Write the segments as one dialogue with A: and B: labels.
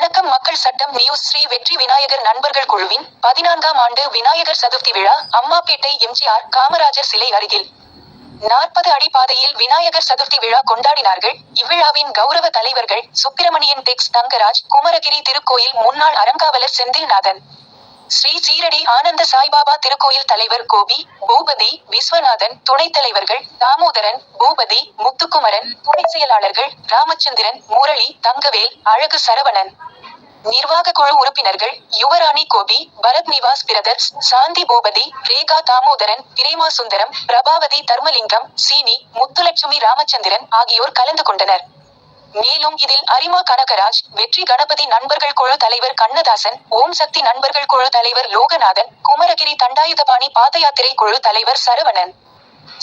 A: மக்கள் சட்டம் நியூஸ் ஸ்ரீ வெற்றி விநாயகர் நண்பர்கள் குழுவின் பதினான்காம் ஆண்டு விநாயகர் சதுர்த்தி விழா அம்மாப்பேட்டை எம்ஜிஆர் காமராஜர் சிலை அருகில். நாற்பது அடி பாதையில் விநாயகர் சதுர்த்தி விழா கொண்டாடினார்கள். இவ்விழாவின் கௌரவ தலைவர்கள் சுப்பிரமணியன் டெக்ஸ் தங்கராஜ் குமரகிரி திருக்கோயில் முன்னாள் அறங்காவலர் செந்தில்நாதன். ஸ்ரீ சீரடி ஆனந்த சாய்பாபா திருக்கோயில் தலைவர் கோபி பூபதி விஸ்வநாதன் துணைத் தலைவர்கள் தாமோதரன் பூபதி முத்துக்குமரன் துணை செயலாளர்கள் ராமச்சந்திரன் முரளி தங்கவேல் அழகு சரவணன். நிர்வாக குழு உறுப்பினர்கள் யுவராணி கோபி பரத் நிவாஸ் பிரதர்ஸ் சாந்தி பூபதி ரேகா தாமோதரன் பிரேமா சுந்தரம் பிரபாவதி தர்மலிங்கம் சீனி முத்துலட்சுமி ராமச்சந்திரன் ஆகியோர் கலந்து கொண்டனர். மேலும் இதில் அரிமா கனகராஜ் வெற்றி கணபதி நண்பர்கள் குழு தலைவர் கண்ணதாசன் ஓம் சக்தி நண்பர்கள் குழு தலைவர் லோகநாதன் குமரகிரி தண்டாயுதபாணி பாதயாத்திரை குழு தலைவர் சரவணன்.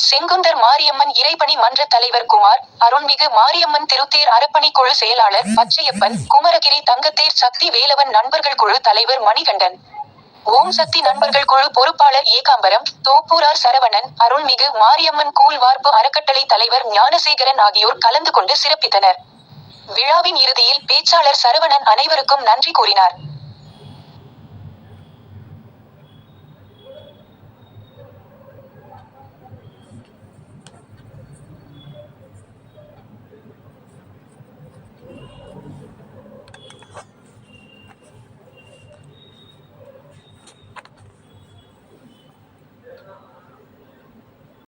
A: செங்குந்தர் மாரியம்மன் இறைபணி மன்ற தலைவர் குமார் அருள்மிகு மாரியம்மன் திருத்தேர் அறப்பணி குழு செயலாளர் பச்சையப்பன் குமரகிரி தங்கத்தேர் சக்தி வேலவன் நண்பர்கள் குழு தலைவர் மணிகண்டன். ஓம் சக்தி நண்பர்கள் குழு பொறுப்பாளர் ஏகாம்பரம் தோப்பூரார் சரவணன் அருள்மிகு மாரியம்மன் கூழ் வார்ப்பு அறக்கட்டளை தலைவர் ஞானசேகரன் ஆகியோர் கலந்து கொண்டு சிறப்பித்தனர். விழாவின் இறுதியில் பேச்சாளர் சரவணன் அனைவருக்கும் நன்றி கூறினார்.